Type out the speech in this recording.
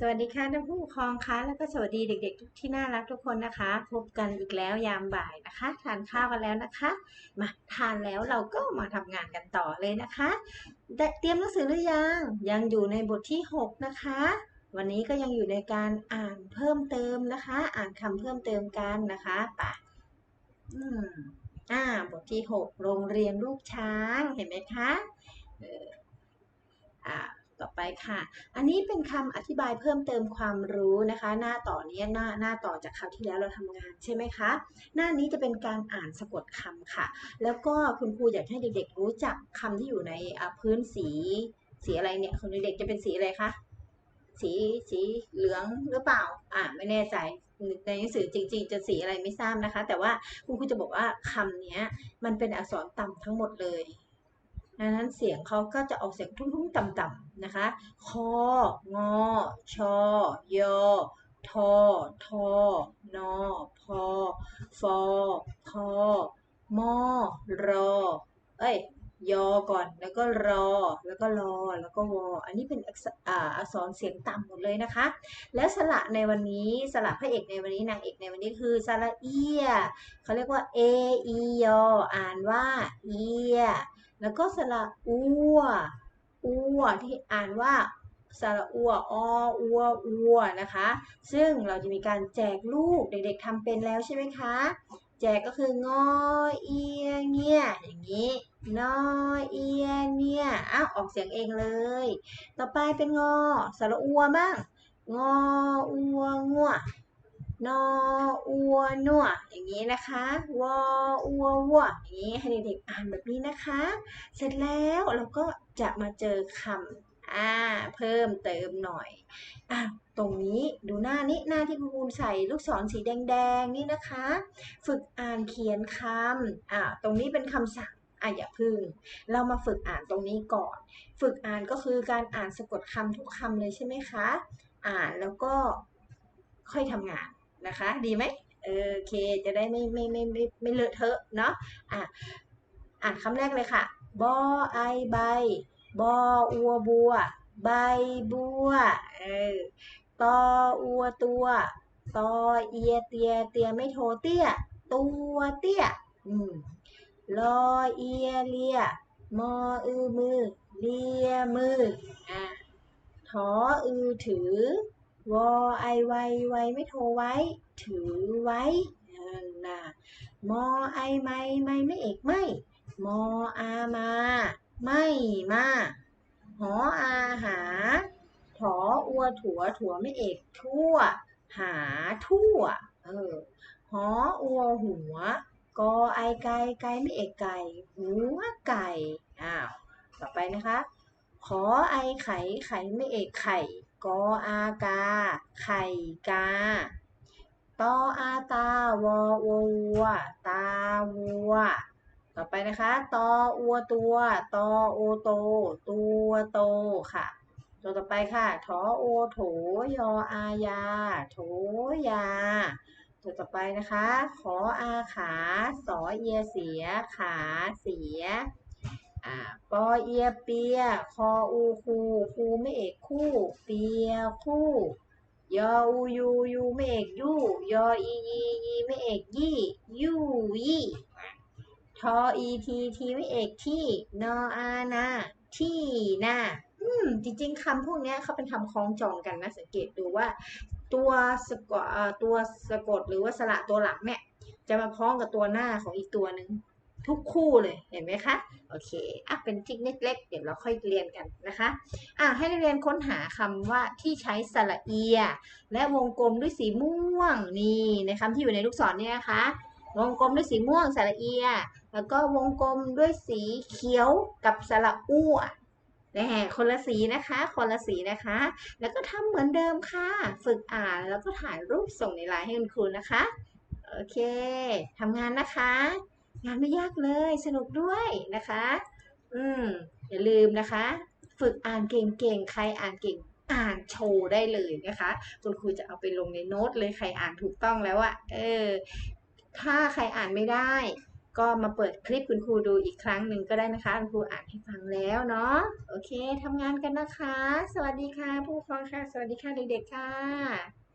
สวัสดีค่ะท่านผู้ปกครองคะแล้วก็สวัสดีเด็ก ๆ ทุกที่น่ารักทุกคนนะคะ พบกันอีกแล้วยามบ่ายนะคะ ทานข้าวกันแล้วนะคะ มาทานแล้วเราก็มาทำงานกันต่อเลยนะคะเตรียมหนังสือหรือยังยังอยู่ในบทที่ 6 นะคะ วันนี้ก็ยังอยู่ในการอ่านเพิ่มเติมนะคะ อ่านคำเพิ่มเติมกันนะคะป่ะอืมอ่าบทที่ 6 โรงเรียนลูกช้างเห็นไหมคะเอออ่า ไปค่ะ อันนี้เป็นคำอธิบายเพิ่มเติมความรู้นะคะ หน้าต่อนี้หน้าหน้าต่อจากคราวที่แล้วเราทำงานใช่ไหมคะ หน้านี้จะเป็นการอ่านสะกดคำค่ะ แล้วก็คุณครูอยากให้เด็กๆรู้จักคำที่อยู่ในพื้นสีสีอะไรเนี่ยของเด็กๆจะเป็นสีอะไรคะสีสีเหลืองหรือเปล่า อ่าไม่แน่ใจในหนังสือจริง ๆ จะสีอะไรไม่ทราบนะคะ แต่ว่าคุณครูจะบอกว่าคำนี้มันเป็นอักษรต่ำทั้งหมดเลย ดังนั้นเสียงเขาก็จะออกเสียงทุ้งๆต่ำๆนะคะ คอ งอ ชอ ยอ ทอ ทอ นอ พอ ฟอ พอ มอ รอ เอ้ย ยอ ก่อน แล้วก็รอ แล้วก็รอ แล้วก็วอ อันนี้เป็นอักษอ่าอักษรเสียงต่ำหมดเลยนะคะ แล้วสระในวันนี้ สระพระเอกในวันนี้ นางเอกในวันนี้คือสระเอียเขาเรียกว่า เอ อียอ อ่านว่า เอีย แล้วก็สระอัวอัวที่อ่านว่าสระอัวออัวอัวนะคะ ซึ่งเราจะมีการแจกลูกเด็กๆทำเป็นแล้วใช่ไหมคะ แจกก็คืองอเอียเงียอย่างนี้นอเอียเนี่ยอ้าวออกเสียงเองเลย ต่อไปเป็นงอสระอัวบ้างงออัวงัว นออัวนัวอย่างนี้นะคะวออัววัวอย่างนี้ให้เด็กๆอ่านแบบนี้นะคะ เสร็จแล้วเราก็จะมาเจอคำอ่าเพิ่มเติมหน่อยอะตรงนี้ดูหน้านี้หน้าที่ครูภูใส่ลูกศรสีแดงๆนี่นะคะ ฝึกอ่านเขียนคำอ่าตรงนี้เป็นคำสั่งอะอย่าพึ่ง เรามาฝึกอ่านตรงนี้ก่อน ฝึกอ่านก็คือการอ่านสะกดคำทุกคำเลยใช่ไหมคะ อ่านแล้วก็ค่อยทำงาน นะคะ ดีไหมเออโอเค จะได้ไม่ไม่ไม่ไม่ไม่เลอะเทอะเนาะอะอ่านคำแรกเลยค่ะบอไอใบบออัวบัว ใบบัวเออตออัวตัวตอเอียเตียเตียไม่โทเตี้ย ตัวเตี้ยอืมลอเอียเลียมออือมือเลียมืออะทออือถือ วอไอไวไวไม่โทรไว้ ถือไว้นะมอไอไม่ไม่ไม่เอกไม่ มออามา ไม่มาหออาหา ถออัวถัวถัวไม่เอก ทั่ว หาทั่ว เออหออัวหัว กอไอไก่ไก่ไม่เอกไก่ หัวไก่ อ้าว ต่อไปนะคะ ขอไอไข่ไข่ไม่เอกไข่ กออากา ไข่กาตออาตาวอวัว ตาวัว ต่อไปนะคะตออัวตัวตอโอโต ตัวโตค่ะ ตัวต่อไปค่ะทอโอโถยออายา โถยา ตัวต่อไปนะคะ ขออาขา สอเอียเสีย ขาเสีย อ่าปอเอียเปีย คออูคูคูไม่เอกคู่ เปียคู่ ยออูยูยูไม่เอกยู่ ยออียียีไม่เอกยี่ ยู่ยี่ทออีทีทีไม่เอกที่ นออานาที่นาอืมจริงๆคำพวกนี้เขาเป็นคำคล้องจองกันนะสังเกตดูว่า ตัวสะกดเอ่อตัวสะกดหรือว่าสระตัวหลังเนี่ย จะมาพ้องกับตัวหน้าของอีกตัวหนึ่ง ทุกคู่เลยเห็นไหมคะโอเคอะเป็นทริคเล็กๆเดี๋ยวเราค่อยเรียนกันนะคะอะให้นักเรียนค้นหาคำว่าที่ใช้สระเอีย และวงกลมด้วยสีม่วงนี่ในคำที่อยู่ในลูกศรเนี่ยนะคะวงกลมด้วยสีม่วงสระเอีย แล้วก็วงกลมด้วยสีเขียวกับสระอ้วนะฮะคนละสีนะคะ คนละสีนะคะ แล้วก็ทำเหมือนเดิมค่ะ ฝึกอ่านแล้วก็ถ่ายรูปส่งในไลน์ให้คุณครูนะคะ โอเคทำงานนะคะ งานไม่ยากเลยสนุกด้วยนะคะ อืมอย่าลืมนะคะ ฝึกอ่านเก่งๆ ใครอ่านเก่งอ่านโชว์ได้เลยนะคะ คุณครูจะเอาไปลงในโน้ตเลยใครอ่านถูกต้องแล้วอะเออ ถ้าใครอ่านไม่ได้ ก็มาเปิดคลิปคุณครูดูอีกครั้งหนึ่งก็ได้นะคะ คุณครูอ่านให้ฟังแล้วเนาะ โอเคทำงานกันนะคะ สวัสดีค่ะ ผู้ปกครองค่ะ สวัสดีค่ะเด็กๆค่ะ